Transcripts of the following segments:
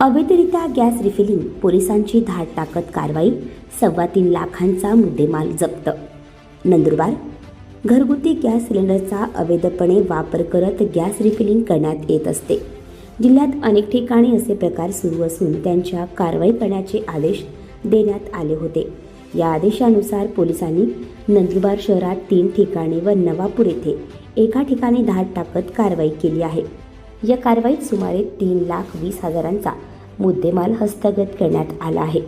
अवैधरित्या gas refilling पोलिसांची धाड टाकत कारवाई सव्वा तीन लाखांचा मुद्देमाल जप्त. नंदुरबार घरगुती गॅस सिलेंडरचा अवैधपणे वापर करत गॅस रिफिलिंग करण्यात येत असते. जिल्ह्यात अनेक ठिकाणी असे प्रकार सुरू असून त्यांच्या कारवाई करण्याचे आदेश देण्यात आले होते. या आदेशानुसार पोलिसांनी नंदुरबार शहरात तीन ठिकाणी व नवापूर येथे एका ठिकाणी धाड टाकत कारवाई केली आहे. या कारवाईत सुमारे तीन लाख वीस हजारांचा मुद्देमाल हस्तगत करण्यात आला आहे.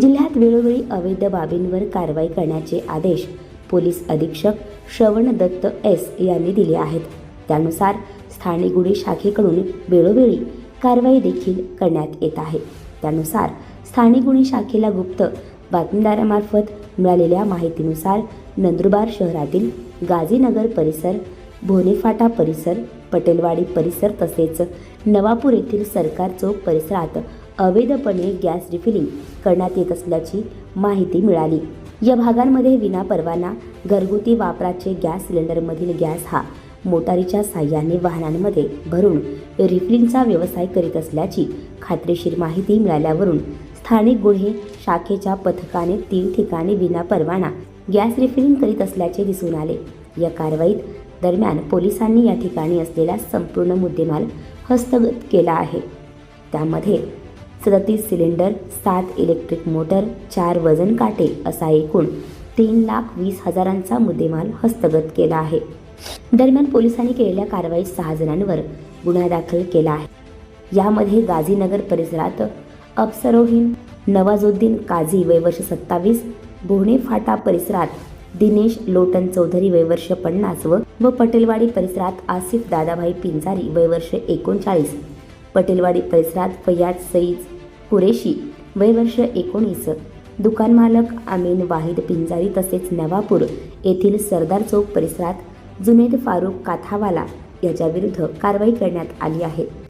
जिल्ह्यात वेळोवेळी अवैध बाबींवर कारवाई करण्याचे आदेश पोलीस अधीक्षक श्रवण दत्त एस यांनी दिले आहेत. त्यानुसार स्थानिक गुन्हे शाखेकडून वेळोवेळी कारवाई देखील करण्यात येत आहे. त्यानुसार स्थानिक गुन्हे शाखेला गुप्त बातमीदारामार्फत मिळालेल्या माहितीनुसार नंदुरबार शहरातील गाझीनगर परिसर भोनेफाटा परिसर पटेलवाडी परिसर तसेच नवापूर येथील सरकार चौक परिसरात अवैधपणे गॅस रिफिलिंग करण्यात येत असल्याची माहिती मिळाली. या भागांमध्ये विनापरवाना घरगुती वापराचे गॅस सिलेंडरमधील गॅस हा मोटारीच्या साह्याने वाहनांमध्ये भरून रिफिलिंगचा व्यवसाय करीत असल्याची खात्रीशीर माहिती मिळाल्यावरून स्थानिक गुन्हे शाखेच्या पथकाने तीन ठिकाणी विनापरवाना गॅस रिफिलिंग करीत असल्याचे दिसून आले. या कारवाईत दरम्यान पोलिसांनी या ठिकाणी असलेला संपूर्ण मुद्देमाल हस्तगत केला आहे. त्यामध्ये सदतीस सिलेंडर सात इलेक्ट्रिक मोटर चार वजन काटे असा एकूण तीन लाख वीस हजारांचा मुद्देमाल हस्तगत केला आहे. दरम्यान पोलिसांनी केलेल्या कारवाईत सहा जणांवर गुन्हा दाखल केला आहे. यामध्ये गाझीनगर परिसरात अप्सरोहीन नवाजुद्दीन काझी वयवर्ष सत्तावीस बोहणे फाटा परिसरात दिनेश लोटन चौधरी वयवर्ष पन्नास व व पटेलवाडी परिसरात आसिफ दादाभाई पिंजारी वयवर्ष एकोणचाळीस. पटेलवाडी परिसरात फयाज सईद कुरेशी वयवर्ष एकोणीस. दुकान मालक आमीन वाहिद पिंजारी तसेच नवापूर येथील सरदार चौक परिसरात जुनेद फारूक काथावाला याच्याविरुद्ध कारवाई करण्यात आली आहे.